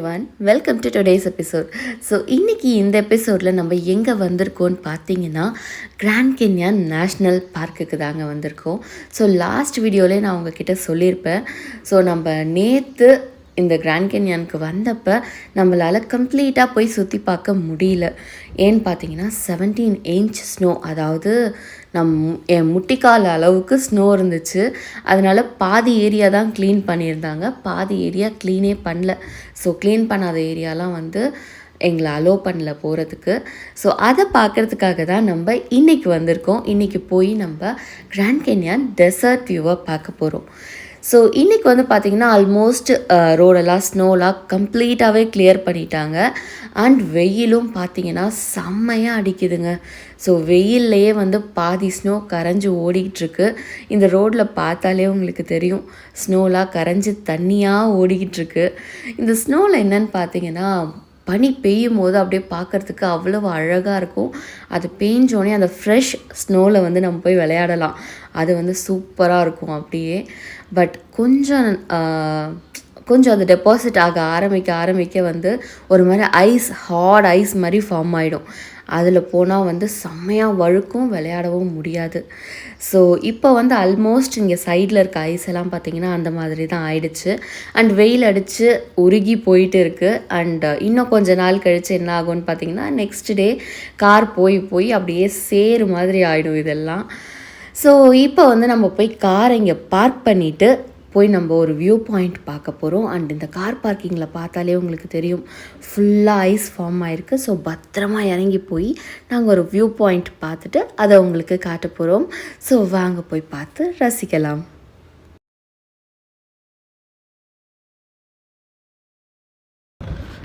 One welcome to today's episode so இன்றைக்கி இந்த எபிசோடில் நம்ம எங்கே வந்திருக்கோம்னு பார்த்தீங்கன்னா கிராண்ட் கென்யான் நேஷ்னல் பார்க்குக்கு தாங்க வந்திருக்கோம். ஸோ லாஸ்ட் வீடியோலேயே நான் உங்ககிட்ட சொல்லியிருப்பேன் ஸோ நம்ம நேற்று இந்த கிராண்ட் கென்யானுக்கு வந்தப்போ நம்மளால் கம்ப்ளீட்டாக போய் சுற்றி பார்க்க முடியல. ஏன்னு பார்த்தீங்கன்னா செவன்டீன் இன்ச் ஸ்னோ அதாவது நம் என் முட்டிக்கால் அளவுக்கு ஸ்னோ இருந்துச்சு. அதனால் பாதி ஏரியா தான் க்ளீன் பண்ணியிருந்தாங்க. பாதி ஏரியா க்ளீனே பண்ணல. ஸோ க்ளீன் பண்ணாத ஏரியாலாம் வந்து எங்களை அலோவ் பண்ணல போகிறதுக்கு ஸோ அதை பார்க்குறதுக்காக தான் நம்ம இன்றைக்கி வந்திருக்கோம். இன்றைக்கி போய் நம்ம கிராண்ட் கென்யான் டெசர்ட் வியூவை பார்க்க போகிறோம் ஸோ இன்றைக்கி வந்து பார்த்திங்கன்னா ஆல்மோஸ்ட் ரோடெல்லாம் uh, ஸ்னோலாம் கம்ப்ளீட்டாகவே கிளியர் பண்ணிட்டாங்க. அண்ட் வெயிலும் பார்த்திங்கன்னா செம்மையாக அடிக்குதுங்க. ஸோ வெயில்லையே வந்து பாதி ஸ்னோ கரைஞ்சி ஓடிக்கிட்டுருக்கு. இந்த ரோட்டில் பார்த்தாலே உங்களுக்கு தெரியும் ஸ்னோலாம் கரைஞ்சி தண்ணியாக ஓடிக்கிட்டுருக்கு. இந்த ஸ்னோவில் என்னன்னு பார்த்தீங்கன்னா பனி பெய்யும் போது அப்படியே பார்க்குறதுக்கு அவ்வளோ அழகாக இருக்கும். அது பெஞ்சோடனே அந்த ஃப்ரெஷ் ஸ்னோவில் வந்து நம்ம போய் விளையாடலாம். அது வந்து சூப்பராக இருக்கும் அப்படியே. பட் கொஞ்சம் கொஞ்சம் அது டெபாசிட் ஆக ஆரம்பிக்க ஆரம்பிக்க வந்து ஒரு மாதிரி ஐஸ் ஹார்ட் ஐஸ் மாதிரி ஃபார்ம் ஆகிடும் அதில் போனால் வந்து செம்மையாக வழுக்கும் விளையாடவும் முடியாது. ஸோ இப்போ வந்து ஆல்மோஸ்ட் இங்கே சைடில் இருக்க ஐஸ் எல்லாம் பார்த்திங்கன்னா அந்த மாதிரி தான் ஆயிடுச்சு. அண்ட் வெயில் அடித்து உருகி போயிட்டு இருக்குது அண்ட் uh, இன்னும் கொஞ்ச நாள் கழித்து என்ன ஆகும்னு பார்த்தீங்கன்னா நெக்ஸ்ட் டே கார் போய் போய் அப்படியே சேரு மாதிரி ஆகிடும் இதெல்லாம். ஸோ இப்போ வந்து நம்ம போய் காரை இங்கே பார்க் பண்ணிவிட்டு போய் நம்ம ஒரு வியூ பாயிண்ட் பார்க்க போகிறோம் அண்ட் இந்த கார் பார்க்கிங்கில் பார்த்தாலே உங்களுக்கு தெரியும் ஃபுல்லாக ஐஸ் ஃபார்ம் ஆகிருக்கு ஸோ பத்திரமா இறங்கி போய் நாங்கள் ஒரு வியூ பாயிண்ட் பார்த்துட்டு அதை உங்களுக்கு காட்ட போகிறோம் ஸோ வாங்க போய் பார்த்து ரசிக்கலாம்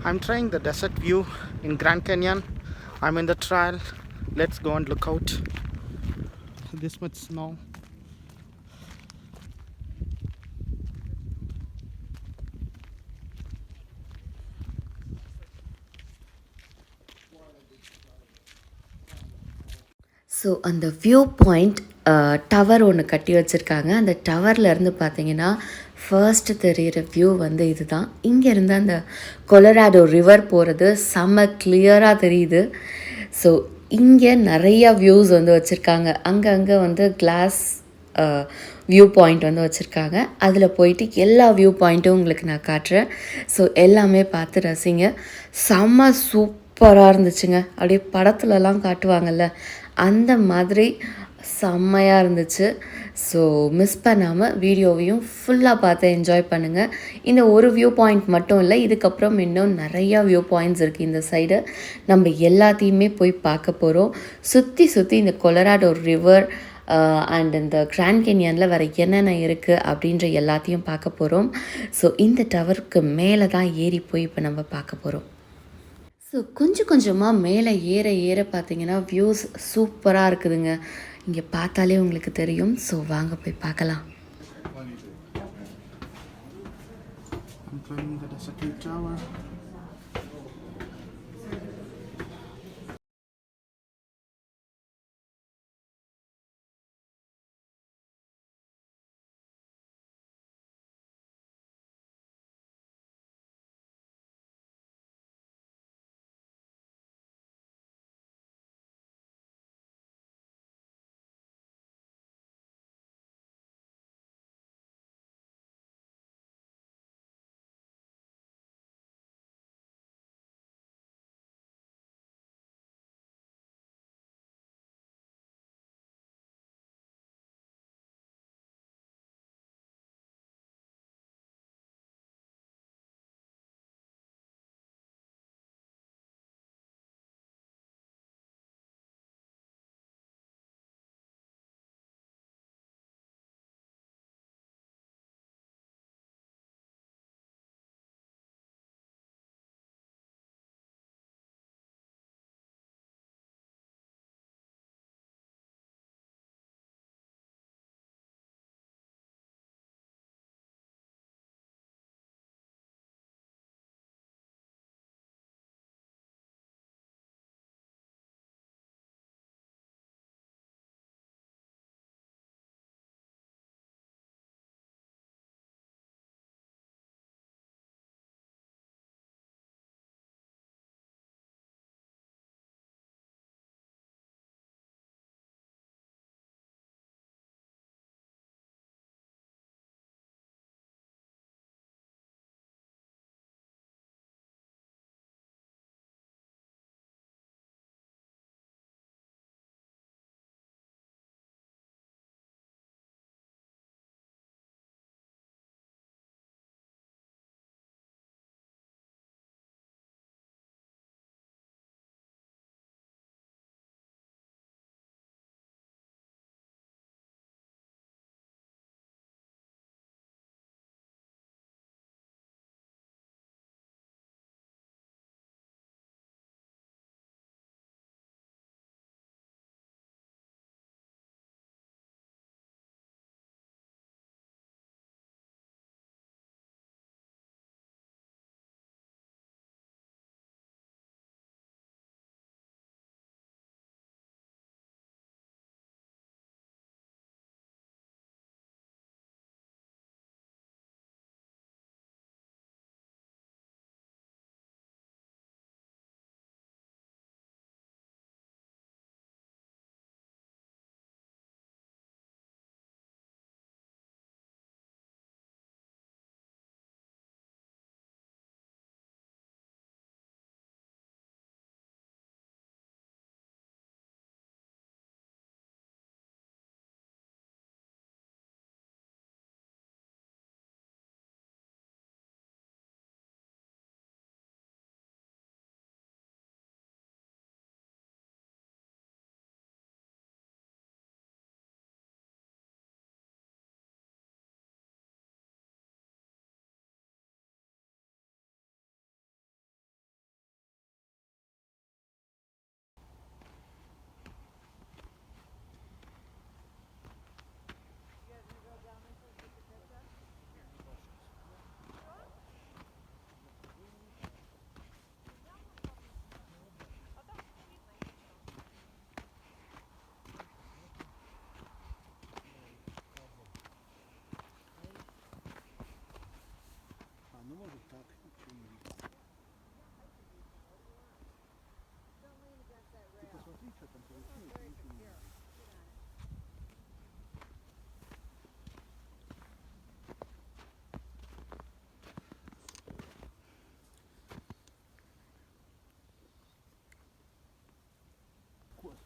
I'm trying the desert view in Grand Canyon. I'm in the trail. Let's go and look out. This much snow. So அந்த வியூ பாயிண்ட் டவர் ஒன்று கட்டி வச்சுருக்காங்க. அந்த டவர்லேருந்து பார்த்தீங்கன்னா ஃபர்ஸ்ட் தெரிகிற வியூ வந்து இதுதான். இங்கேருந்து அந்த கொலராடோ ரிவர் போகிறது செம்ம கிளியராக தெரியுது. ஸோ இங்கே நிறையா வியூஸ் வந்து வச்சுருக்காங்க. அங்கங்கே வந்து கிளாஸ் வியூ பாயிண்ட் வந்து வச்சுருக்காங்க. அதில் போயிட்டு எல்லா வியூ பாயிண்ட்டும் உங்களுக்கு நான் காட்டுறேன். ஸோ எல்லாமே பார்த்து ரசிங்க. செம்ம சூப்பராக இருந்துச்சுங்க. அப்படியே படத்துலலாம் காட்டுவாங்கல்ல. அந்த மாதிரி செம்மையாக இருந்துச்சு. ஸோ மிஸ் பண்ணாமல் வீடியோவையும் ஃபுல்லாக பார்த்து என்ஜாய் பண்ணுங்கள் இந்த ஒரு வியூ பாயிண்ட் மட்டும் இல்லை இதுக்கப்புறம் இன்னும் நிறையா வியூ பாயிண்ட்ஸ் இருக்குது இந்த சைடு நம்ம எல்லாத்தையுமே போய் பார்க்க போகிறோம் சுற்றி சுற்றி இந்த கொலராடோ ரிவர் அண்ட் uh, இந்த கிராண்ட் கேனியனில் வேறு என்னென்ன இருக்குது அப்படின்ற எல்லாத்தையும் பார்க்க போகிறோம் ஸோ இந்த டவருக்கு மேலே தான் ஏறி போய் இப்போ நம்ம பார்க்க போகிறோம் ஸோ கொஞ்சம் கொஞ்சமாக மேலே ஏற ஏற பார்த்தீங்கன்னா வியூஸ் சூப்பராக இருக்குதுங்க. இங்கே பார்த்தாலே உங்களுக்கு தெரியும். ஸோ வாங்க போய் பார்க்கலாம். I'm climbing the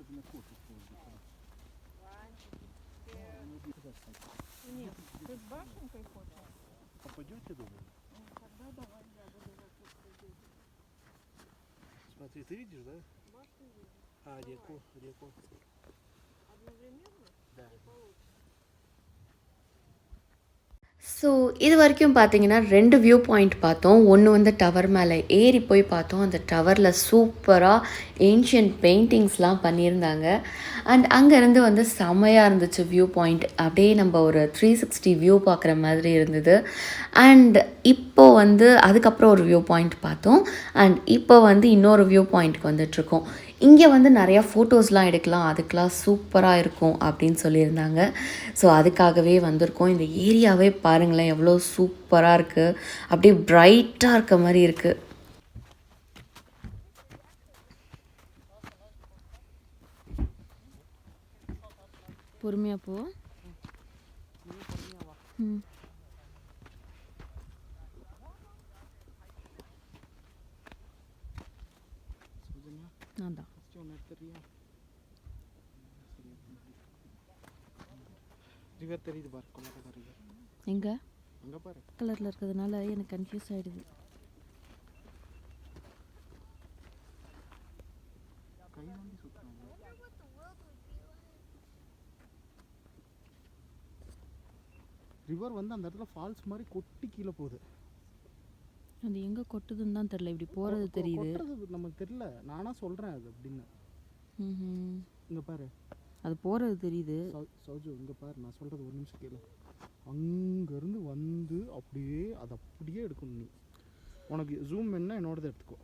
чтобы на кофе. Нет, ты с башенкой хочешь? Попадете, думаю? Тогда давай, я буду вокруг Смотри, ты видишь, да? Башню вижу. А, реку, реку. Одновременно? Да. Не получится. ஸோ இது வரைக்கும் பார்த்தீங்கன்னா ரெண்டு வியூ பாயிண்ட் பார்த்தோம். ஒன்று வந்து டவர் மேலே ஏறி போய் பார்த்தோம். அந்த டவரில் சூப்பராக ஏன்ஷியன்ட் பெயிண்டிங்ஸ்லாம் பண்ணியிருந்தாங்க. அண்ட் அங்கேருந்து வந்து செமையாக இருந்துச்சு வியூ பாயிண்ட் அப்படியே நம்ம ஒரு த்ரீ சிக்ஸ்டி வியூ பார்க்குற மாதிரி இருந்தது. அண்ட் இப்போ வந்து அதுக்கப்புறம் ஒரு வியூ பாயிண்ட் பார்த்தோம். அண்ட் இப்போ வந்து இன்னொரு வியூ பாயிண்ட்க்கு வந்துட்ருக்கோம் இங்கே வந்து நிறையா ஃபோட்டோஸ்லாம் எடுக்கலாம். அதுக்கெலாம் சூப்பராக இருக்கும் அப்படின்னு சொல்லியிருந்தாங்க. ஸோ அதுக்காகவே வந்திருக்கோம். இந்த ஏரியாவே பாருங்களேன் எவ்வளோ சூப்பராக இருக்குது அப்படியே ப்ரைட்டாக இருக்க மாதிரி இருக்குது பொறுமையாக போ. ம் சௌஜன்யா நான் தான் ஃபஸ்ட்டு ஒன்று எடுத்துறியா ரிவர் தெரியுது பாரு கொல்லக்கடை ரிவர் எங்கே? அங்கே பாரு. கலரில் இருக்கிறதுனால எனக்கு கன்ஃபியூஸ் ஆகிடுது கை வண்டி சுற்றுறாங்க ரிவர் வந்து அந்த இடத்துல ஃபால்ஸ் மாதிரி கொட்டி கீழே போகுது. அது எங்கே கொட்டுதுன்னு தான் தெரில இப்படி போகிறது கொ- தெரியுது. நமக்கு தெரியல. நானா சொல்கிறேன் அது அப்படின்னு. இங்கே பாரு. அது போகிறது தெரியுது. சௌ- சௌஜு இங்கே பாரு நான் சொல்கிறது ஒரு நிமிஷம் கேளு. அங்கேருந்து வந்து அப்படியே அது அப்படியே எடுக்கணும் நீ. உனக்கு ஜூம் என்ன என்னோடது எடுத்துக்கோ.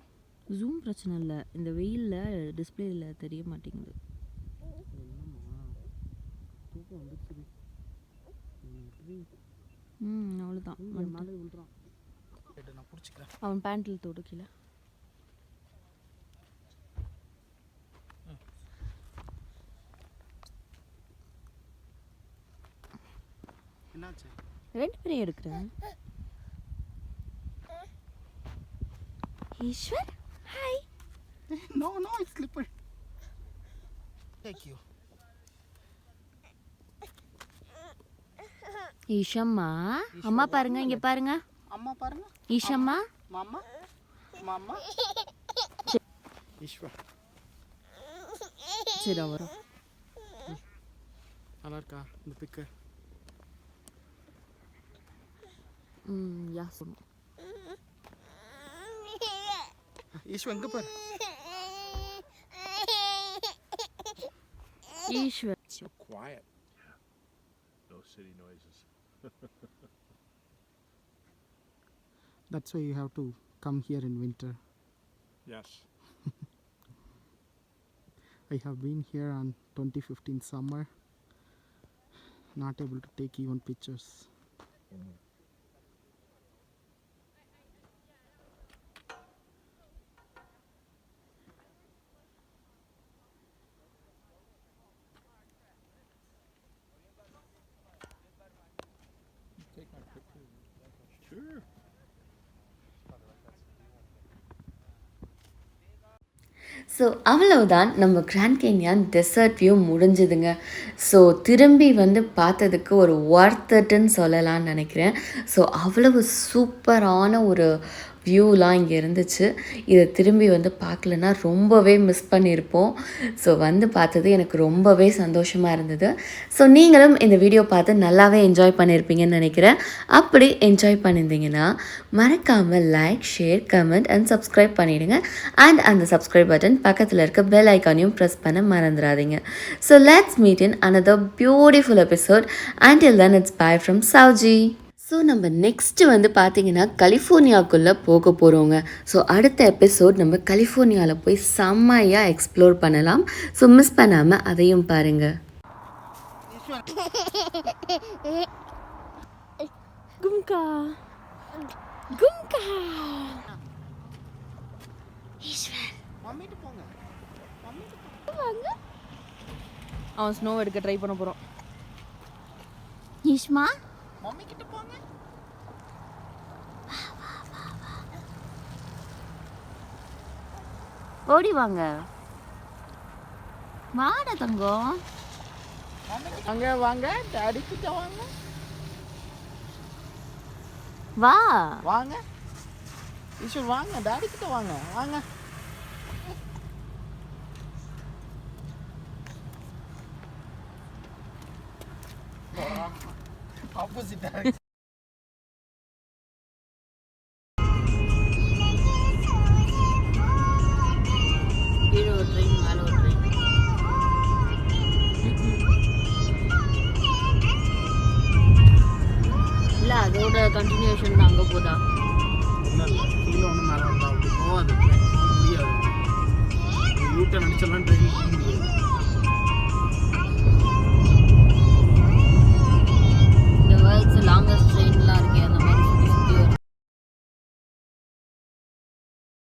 ஜூம் பிரச்சனை இல்லை. இந்த வெயிலில் டிஸ்பிளேல தெரிய மாட்டேங்குது. தூக்கம் வந்துருச்சு. ம் அவ்வளோதான் அவன் பேண்ட்டில் தொடு என்னாச்சு? ரெண்டு பேரையும் எடுக்கிறேன். Eswar hi no no it's slipper thank you Eshamma அம்மா பாருங்க இங்கே பாருங்க. அம்மா பாருங்க. ஈஷம்மா? மாமா? மாமா? ஈஸ்வர். சரி வரும் நல்லா இருக்கா இந்த பிக்கு ம் யா சொன்னோம் ஈஸ்வர் எங்கே பாரு Ishwar So quiet. No city noises. That's why you have to come here in winter. Yes. I have been here on 2015 summer. Not able to take even pictures. Sure. So அவ்வளவுதான் நம்ம கிராண்ட் கேன்யான் டெசர்ட் வியூ முடிஞ்சுதுங்க. So திரும்பி வந்து பார்த்ததுக்கு ஒரு ஒர்த்தட்டுன்னு சொல்லலாம்னு நினைக்கிறேன். So அவ்வளவு சூப்பரான ஒரு வியூலாம் இங்கே இருந்துச்சு. இதை திரும்பி வந்து பார்க்கலன்னா ரொம்பவே மிஸ் பண்ணியிருப்போம் ஸோ வந்து பார்த்தது எனக்கு ரொம்பவே சந்தோஷமாக இருந்தது. ஸோ நீங்களும் இந்த வீடியோ பார்த்து நல்லாவே என்ஜாய் பண்ணியிருப்பீங்கன்னு நினைக்கிறேன். அப்படி என்ஜாய் பண்ணியிருந்தீங்கன்னா மறக்காமல் like share comment and subscribe பண்ணிவிடுங்க அண்ட் அந்த சப்ஸ்கிரைப் பட்டன் பக்கத்தில் இருக்க பெல் ஐக்கானையும் ப்ரெஸ் பண்ண மறந்துடாதீங்க. So let's meet in another beautiful episode will then it's bye from Sowji so நம்ம நெக்ஸ்ட் வந்து பார்த்தீங்கன்னா கலிஃபோர்னியாக்குள்ளே போக போகிறோங்க ஸோ அடுத்த எபிசோட் நம்ம கலிஃபோர்னியாவில் போய் செம்மையாக எக்ஸ்ப்ளோர் பண்ணலாம். ஸோ மிஸ் பண்ணாமல் அதையும் பாருங்கள் கும்கா. கும்கா. அவன் ஸ்னோ எடுக்க ட்ரை பண்ண போகிறோம் ஈஷ்மா மம்மி கிட்ட போங்க. ஓடி வாங்க. வாடா தங்கம். வாங்க வாங்க டாடி கிட்ட வாங்க. வா. வாங்க. ஈஸ்வர் வாங்க டாடி கிட்ட வாங்க. வாங்க. இல்லை அதோட கண்டினியூஷன் தான் அங்கே போதா? கீழே ஒன்று மேலே வந்தா அப்படி போகாது. போக முடியாது ட்ரெயின் போக முடியாது.